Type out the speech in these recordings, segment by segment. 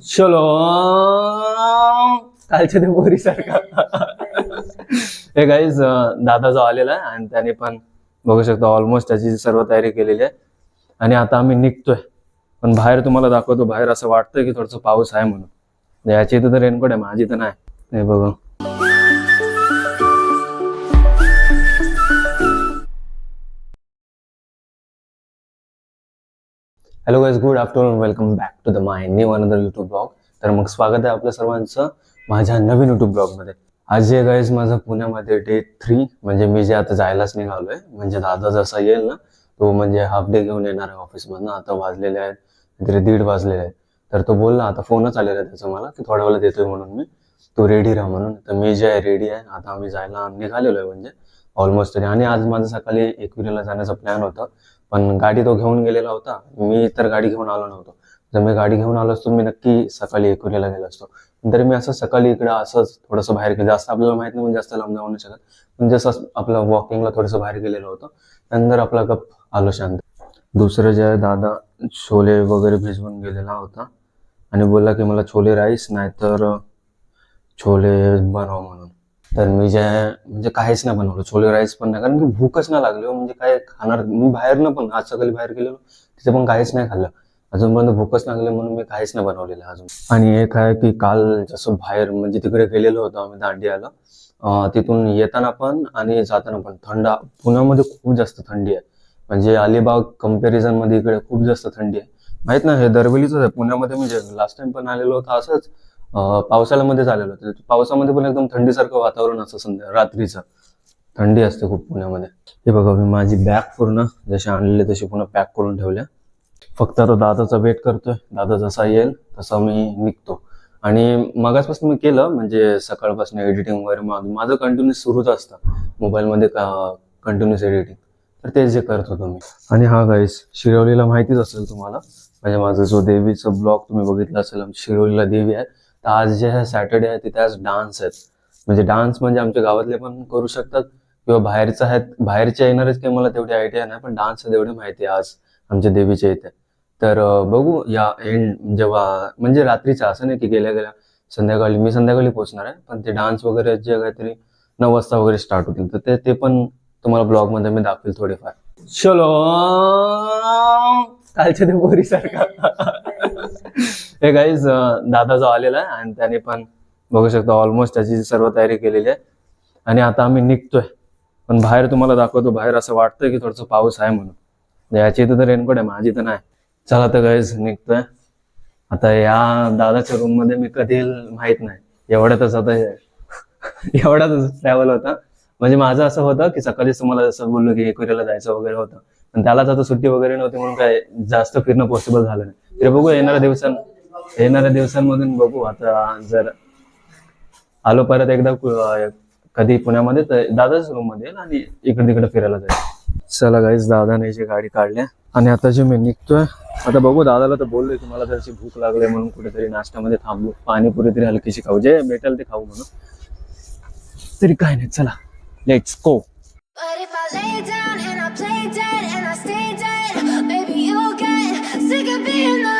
चलो कालच्या त्या पोरी सारखा हे गाईज दादा जो आलेला आहे आणि त्याने पण बघू शकतो ऑलमोस्ट त्याची सर्व तयारी केलेली आहे. आणि आता आम्ही निघतोय. पण बाहेर तुम्हाला दाखवतो बाहेर असं वाटतंय की थोडस पाऊस आहे म्हणून. याची इथं तर रेनकोट आहे माझी तर नाही. हे बघू. Hello guys good afternoon welcome back to the my new another YouTube blog तर मग स्वागत आहे आपल्या सर्वांचं माझ्या नवीन युट्यूब ब्लॉगमध्ये आज जे गाईज माझं पुण्यामध्ये डे थ्री म्हणजे मी जे आता जायलाच निघालोय म्हणजे दादा जसा येईल ना तो म्हणजे हाफ डे घेऊन येणार आहे ऑफिसमधनं आता वाजलेले आहेत तरी दीड वाजलेले आहेत. तर तो बोलला आता फोनच आलेला आहे त्याचा मला की थोड्या वेळात येतोय म्हणून मी. तू रेडी राहा म्हणून. तर मी जे आहे रेडी आहे आता आम्ही जायला निघालेलो आहे म्हणजे ऑलमोस्ट तरी. आणि आज माझं सकाळी एकविरेला जाण्याचा प्लॅन होता. पण गाडी तो घेऊन गेलेला होता. मी तर गाडी घेऊन आलो नव्हतो. जर मी गाडी घेऊन आलो असतो मी नक्की सकाळी एकुरीला गेलो असतो. तरी मी असं सकाळी इकडं असंच थोडंसं बाहेर गेलं. जास्त आपल्याला माहीत नाही म्हणजे जास्त लांब जाऊ नाही शकत. पण जसं आपलं वॉकिंगला थोडंसं बाहेर गेलेलो होतो. नंतर आपला गप आलो शांत. दुसरं जे दादा छोले वगैरे भिजवून गेलेला होता. आणि बोलला की मला छोले राईस नाहीतर छोले बनवा म्हणून. तर मी जे म्हणजे काहीच नाही बनवलं. छोले राईस पण नाही. कारण की भूकच नाही लागली हो. म्हणजे काय खाणार? मी बाहेरनं पण आज सकाळी बाहेर गेलेलो तिथे पण काहीच नाही खाल्लं. अजूनपर्यंत भूकच लागले म्हणून मी काहीच नाही बनवलेलं अजून. आणि एक आहे की काल जसं बाहेर म्हणजे तिकडे गेलेलो होतो आम्ही दांडियाला तिथून येताना पण आणि जाताना पण. थंड पुण्यामध्ये खूप जास्त थंडी आहे. म्हणजे अलिबाग कंपॅरिझनमध्ये इकडे खूप जास्त थंडी आहे. माहीत ना हे दरवेळीच आहे. पुण्यामध्ये म्हणजे लास्ट टाइम पण आलेलो होतो असंच. पावसाळ्यामध्ये झालेलं होतं. पावसामध्ये पण एकदम थंडीसारखं वातावरण असतं संध्या रात्रीचं. थंडी असते खूप पुण्यामध्ये. हे बघा मी माझी बॅग पूर्ण जशी आणलेली तशी पूर्ण पॅक करून ठेवल्या. फक्त आता दादाचा वेट करतोय. दादा जसा येईल तसा मी निघतो. आणि मगासपासून मी केलं म्हणजे सकाळपासून एडिटिंग वगैरे माझं कंटिन्यूस सुरूच असतं. मोबाईलमध्ये कंटिन्यूस एडिटिंग तर तेच जे करत होतो मी. आणि हा गाईस शिरोलीला माहितीच असेल तुम्हाला म्हणजे माझा जो देवीचं ब्लॉग तुम्ही बघितला असेल शिरवलीला शिरोलीला देवी आहे. तर आज जे आहे सॅटर्डे आहे तिथे आज डान्स आहेत. म्हणजे डान्स म्हणजे आमच्या गावातले पण करू शकतात किंवा बाहेरचं आहेत. बाहेरचे येणारच काही मला तेवढी आयडिया नाही पण डान्स तेवढी माहिती आहे आज आमच्या देवीच्या इथे. तर बघू या एंड जेव्हा म्हणजे रात्रीचं असं नाही की गेल्या गेल्या संध्याकाळी मी संध्याकाळी पोहोचणार आहे पण ते डान्स वगैरे जे काहीतरी नऊ वाजता वगैरे स्टार्ट होतील. तर ते ते पण तुम्हाला ब्लॉगमध्ये मी दाखवेल थोडेफार. चलो कालच्या ते सारखा हे गाईज दादा जो आलेला आहे आणि त्याने पण बघू शकतो ऑलमोस्ट त्याची सर्व तयारी केलेली आहे. आणि आता आम्ही निघतोय. पण बाहेर तुम्हाला दाखवतो बाहेर असं वाटतंय की थोडस पाऊस आहे म्हणून. याची इथं तर रेनकोट आहे माझी तर नाही. चला तर गाईज निघतोय. आता या दादाच्या रूममध्ये मी कधी माहीत नाही. एवढ्यातच आता हे- ट्रॅव्हल होता. म्हणजे माझं असं होतं की सकाळीच तुम्हाला जसं बोललो की एकविरीला जायचं वगैरे होतं. पण त्यालाच आता सुट्टी वगैरे नव्हती म्हणून काय जास्त फिरणं पॉसिबल झालं नाही. तरी बघू येणाऱ्या दिवसां येणाऱ्या दिवसांमधून बघू. आता जर आलो परत एकदा कधी पुण्यामध्ये तर दादाच रूममध्ये येईल आणि इकडे तिकडे फिरायला जाईल. चला गाईज दादाने जी गाडी काढल्या आणि आता जे मी निघतोय आता बघू दादाला तर बोललोय की मला भूक लागली म्हणून कुठेतरी नाश्त्यामध्ये थांबलो पाणीपुरी तरी हलकीशी खाऊ. जे भेटेल ते खाऊ म्हणून. तरी काय नाही चला. Let's go maybe you'll get sick of being the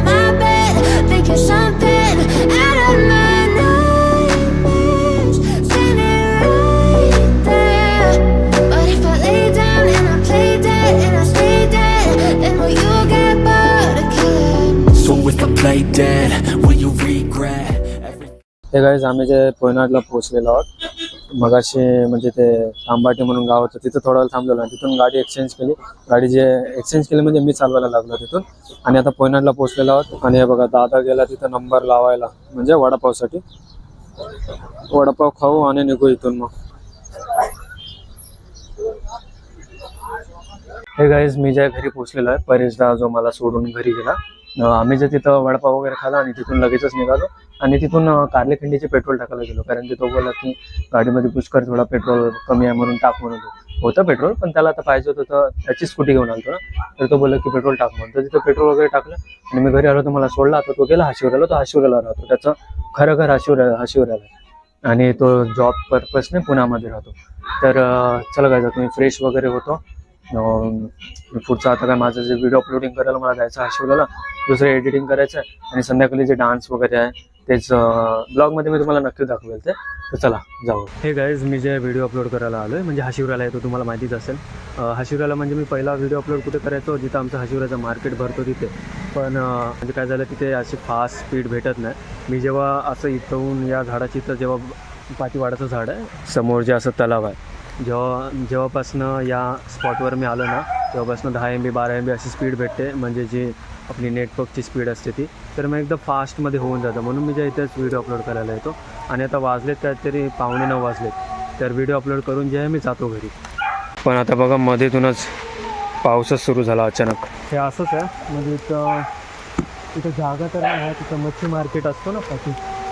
हे आम्ही जे पोयनाडला पोहोचलेलो आहोत मगाशी म्हणजे ते तांबाटी म्हणून गाव होतं तिथं थोडा वेळ थांबलेलो आणि तिथून गाडी एक्सचेंज केली. गाडी जे एक्सचेंज केली म्हणजे मी चालवायला लागलो तिथून. आणि आता पोयनाडला पोहोचलेलो आहोत. आणि हे बघा दादा गेला तिथं नंबर लावायला म्हणजे वडापावसाठी. वडापाव खाऊ आणि निघू इथून मग. हे गाईज मी ज्या घरी पोहोचलेलो आहे परेशदा जो मला सोडून घरी गेला आम्ही जर तिथं वडापाव वगैरे खाला आणि तिथून लगेचच निघालो आणि तिथून कारलेखिंडीचे पेट्रोल टाकायला गेलो. कारण की तो बोला की गाडीमध्ये पुष्कर थोडा पेट्रोल कमी आहे म्हणून टाक म्हणून. होतं पेट्रोल पण त्याला आता पाहिजे होतं तर त्याची स्कूटी घेऊन आलो ना. तर तो बोलला की पेट्रोल टाक म्हणून. तर तिथं पेट्रोल वगैरे टाकलं आणि मी घरी आलो तर मला सोडला. आता तो गेला हाशिवऱ्याला तो हाशिवऱ्याला राहतो. त्याचं खरं घर हाशिवऱ्या हाशिवऱ्याला आणि तो जॉब पर्पजने पुण्यामध्ये राहतो. तर चला काय तुम्ही फ्रेश वगैरे होतो. पुढचा आता काय माझं जे व्हिडिओ अपलोडिंग करायला मला जायचं हाशिवऱ्याला दुसरं एडिटिंग करायचं आहे आणि संध्याकाळी जे डान्स वगैरे आहे तेच ब्लॉगमध्ये मी तुम्हाला नक्की दाखवेल ते. तर चला जाऊ. हे गाईज मी जे व्हिडिओ अपलोड करायला आलो म्हणजे आहे म्हणजे हाशिवराला येतो तुम्हाला माहितीच असेल. हाशिवराला म्हणजे मी पहिला व्हिडिओ अपलोड कुठे करायचो जिथं आमचं हाशिवऱ्याचं मार्केट भरतो तिथे. पण म्हणजे काय झालं तिथे अशी फास्ट स्पीड भेटत नाही. मी जेव्हा असं इथून या झाडाची इथं जेव्हा पाठीवाडाचं झाड आहे समोर जे असं तलाव आहे जेव्हा जेव्हापासनं या स्पॉटवर मी आलो ना तेव्हापासनं दहा एम बी बारा एम बी अशी स्पीड भेटते. म्हणजे जी आपली नेटवर्कची स्पीड असते ती. तर मग एकदम फास्टमध्ये होऊन जातं. म्हणून मी ज्या इथेच व्हिडिओ अपलोड करायला येतो. आणि आता वाजलेत काहीतरी पावणे नऊ वाजलेत. तर व्हिडिओ अपलोड करून जे आहे मी जातो घरी. पण आता बघा मध्येतूनच पाऊसच सुरू झाला अचानक. हे असंच आहे. म्हणजे इथं इथं जागा तर नाही आहे तिथं मच्छी मार्केट असतो ना पाठी.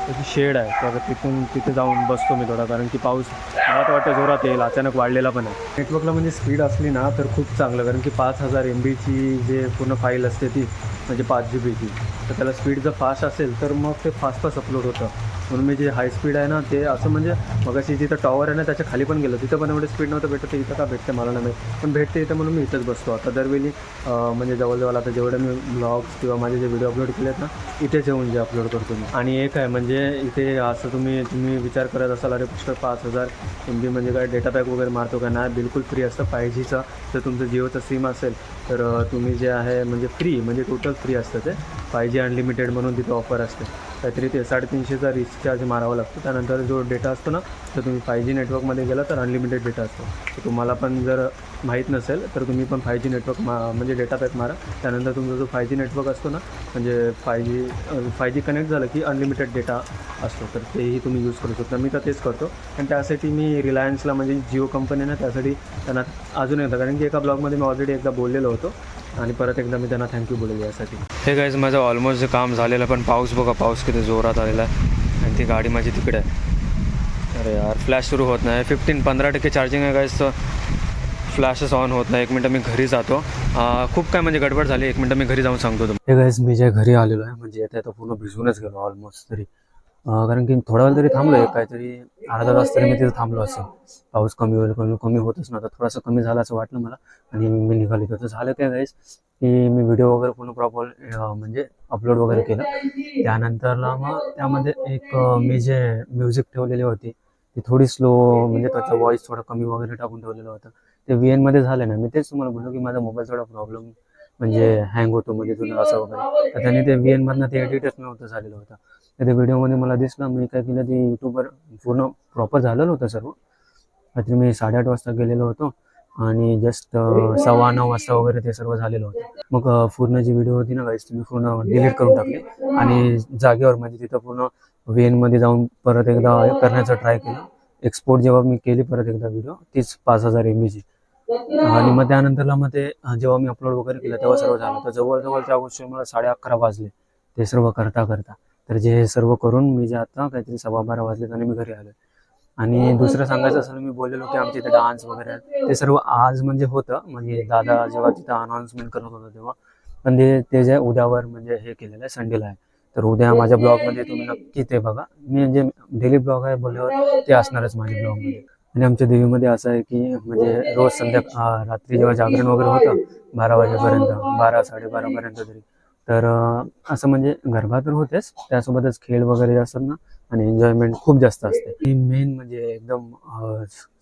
त्याची शेड आहे. तर तिथून तिथे जाऊन बसतो मी थोडा कारण की पाऊस मला तर वाटतं जोरात येईल अचानक वाढलेला पण आहे. नेटवर्कला म्हणजे स्पीड असली ना तर खूप चांगलं कारण की पाच हजार एम बीची जे पूर्ण फाईल असते ती म्हणजे पाच जी बीची तर त्याला स्पीड जर फास्ट असेल तर मग ते फास्ट फास्ट अपलोड होतं. म्हणून मी जे हाय स्पीड आहे ना ते असं म्हणजे मगाशी जिथं टॉवर आहे ना त्याच्याखाली पण गेलो. तिथं पण एवढे स्पीड नव्हतं भेटत इथं का भेटते मला नाही पण भेटते इथं म्हणून मी इथंच बसतो. आता दरवेळी म्हणजे जवळजवळ आता जेवढे मी ब्लॉग्स किंवा माझे जे व्हिडिओ अपलोड केले आहेत ना इथेच येऊन जे अपलोड करतो मी. आणि एक आहे म्हणजे इथे असं तुम्ही तुम्ही विचार करत असाल अरे पुष्कळ पाच हजार एम बी म्हणजे काय डेटा पॅक वगैरे मारतो का? नाही बिलकुल फ्री असतं. फाय जीचं जर तुमचं जिओचं सिम असेल तर तुम्ही जे आहे म्हणजे फ्री म्हणजे टोटल फ्री असतं ते. फाय जी अनलिमिटेड म्हणून तिथं ऑफर असते. काहीतरी ते साडेतीनशेचा रिचार्ज मारावा लागतो. त्यानंतर जो डेटा असतो ना तर तुम्ही फाय जी नेटवर्कमध्ये गेला तर अनलिमिटेड डेटा असतो. तर तुम्हाला पण जर माहीत नसेल तर तुम्ही पण फाय जी नेटवर्क मा म्हणजे डेटा पॅक मारा. त्यानंतर तुमचा जो फाय जी नेटवर्क असतो ना म्हणजे five G five G connect झालं की अनलिमिटेड डेटा असतो. तर तेही तुम्ही यूज करू शकता. मी तर तेच करतो. आणि त्यासाठी मी रिलायन्सला म्हणजे जिओ कंपनी ना त्यासाठी त्यांना अजून एकदा कारण की एका ब्लॉगमध्ये मी ऑलरेडी एकदा बोललेलो होतो. आणि परत एकदा मी त्यांना थँक्यू बोलेल यासाठी. हे गाईज माझं ऑलमोस्ट काम झालेलं पण पाऊस बघा पाऊस किती जोरात आलेला आहे. आणि ती गाडी माझी तिकडे आहे. अरे यार फ्लॅश सुरू होत नाही. फिफ्टीन पंधरा टक्के चार्जिंग आहे गाईस तर फ्लॅशच ऑन होत नाही. एक मिनटं मी घरी जातो. खूप काय म्हणजे गडबड झाली. एक मिनटं मी घरी जाऊन सांगतो हे गायस मी जे घरी आलेलो आहे म्हणजे येतं आहे तर पूर्ण भिजूनच गेलो ऑलमोस्ट तरी. कारण की थोडा वेळ तरी थांबलो आहे काहीतरी अर्धा तास तरी मी तिथे थांबलो असेल पाऊस कमी होईल कमी कमी होतच तर थोडासा कमी झाला असं वाटलं मला. आणि मी निघालो. तर झालं काय गाईस की मी व्हिडिओ वगैरे पूर्ण प्रॉपर म्हणजे अपलोड वगैरे केलं. त्यानंतरला मग त्यामध्ये एक मी जे म्युझिक ठेवलेली होती ती थोडी स्लो म्हणजे त्याचा व्हॉइस थोडा कमी वगैरे टाकून ठेवलेलं होतं. ते व्ही एनमध्ये झालं ना मी तेच तुम्हाला बोललो की माझा मोबाईल थोडा प्रॉब्लेम म्हणजे हँग होतो म्हणजे तुला असं वगैरे. तर त्याने ते व्ही एनमधनं ते एडिटच नव्हतं झालेलं होतं. तर ते व्हिडिओमध्ये मला दिसलं मी काय केलं ते यूट्यूबवर पूर्ण प्रॉपर झालेलं होतं सर्व. रात्री मी साडेआठ वाजता गेलेलो होतो. आणि जस्ट सव्वा नऊ वाजता वगैरे ते सर्व झालेलं होतं. मग पूर्ण जी व्हिडिओ होती ना गाईस ती मी पूर्ण डिलीट करून टाकली. आणि जागेवर म्हणजे तिथं पूर्ण व्हीएनमध्ये जाऊन परत एकदा करण्याचा ट्राय केला. एक्सपोर्ट जेव्हा मी केली परत एकदा व्हिडिओ तीच पाच हजार एम बीची आणि मग त्यानंतरला मग ते जेव्हा मी अपलोड वगैरे केलं तेव्हा सर्व झालं. तर जवळजवळ त्या गोष्टी मला साडे अकरा वाजले. ते सर्व करता करता. तर जे हे सर्व करून मी जे आता काहीतरी सव्वा बारा वाजले आणि मी घरी आलो आणि दुसरं सांगायचं असं मी बोललेलो की आमच्या इथे डान्स वगैरे ते सर्व आज म्हणजे होतं. म्हणजे दादा जेव्हा तिथं अनाऊन्समेंट करत होता तेव्हा. पण ते ते जे उद्यावर म्हणजे हे केलेलं आहे संडेला आहे. तर उद्या माझ्या ब्लॉगमध्ये तुम्ही नक्की ते बघा. मी जे डेली ब्लॉग आहे बोलल्यावर ते असणारच माझ्या ब्लॉगमध्ये आणि आमच्या देवीमध्ये असं आहे की म्हणजे रोज संध्या रात्री जेव्हा जागरण वगैरे होतं बारा वाजेपर्यंत बारा साडेबारापर्यंत तरी. तर असं म्हणजे गरबा तर होतेच. त्यासोबतच खेळ वगैरे असतात ना आणि एन्जॉयमेंट खूप जास्त असते. मेन म्हणजे एकदम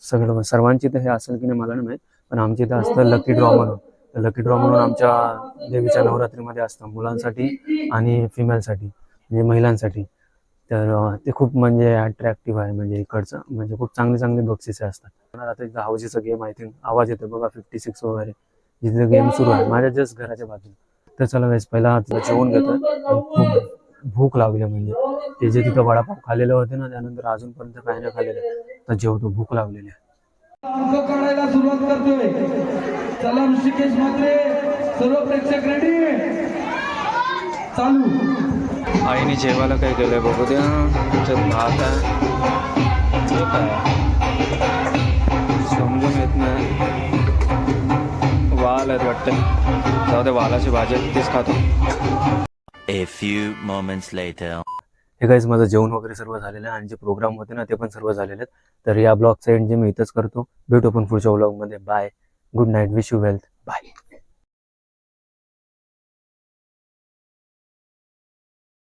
सगळं म्हणजे सर्वांची तर हे असेल की नाही मला नाही माहीत पण आमच्या इथं असतं लकी ड्रॉ म्हणून. लकी ड्रॉ म्हणून आमच्या देवीच्या नवरात्रीमध्ये असतं मुलांसाठी आणि फिमेलसाठी म्हणजे महिलांसाठी. तर ते खूप म्हणजे अट्रॅक्टिव्ह आहे म्हणजे इकडचं म्हणजे खूप चांगले चांगले बक्षिसे असतात. आता इथं हाऊजीचा गेम आहे थिंक आवाज येतो बघा फिफ्टी सिक्स वगैरे. जिथे गेम सुरू आहे माझ्या जस्ट घराच्या बाजूला. तर चला गाईस पहिला जेवण घेतो खूप भूक लागली म्हणजे. ते जे तिथं वडापाव खाल्लेले होते ना त्यानंतर अजूनपर्यंत काही नाही खाल्लेलं. तर जेवतो भूक लागलेली आहे. अंक काढायला सुरुवात करतोय. चला ऋषिकेश म्हात्रे सर्व प्रेक्षक रेडी चालू. आईने जेवायला काय केलंय बघू द्या. त्याच्यात भात आहे. काय? समजून येत नाही. वाल आहेत वाटतं. जाऊ दे वालाची भाजी तीच खातो. A few moments later. हे काहीच माझं जेवण वगैरे सर्व झालेलं आहे आणि जे प्रोग्राम होते ना ते पण सर्व झालेले आहेत. तर या ब्लॉगचा एंड जे मी इथंच करतो. भेटू आपण पुढच्या ब्लॉगमध्ये bye good night wish you wealth bye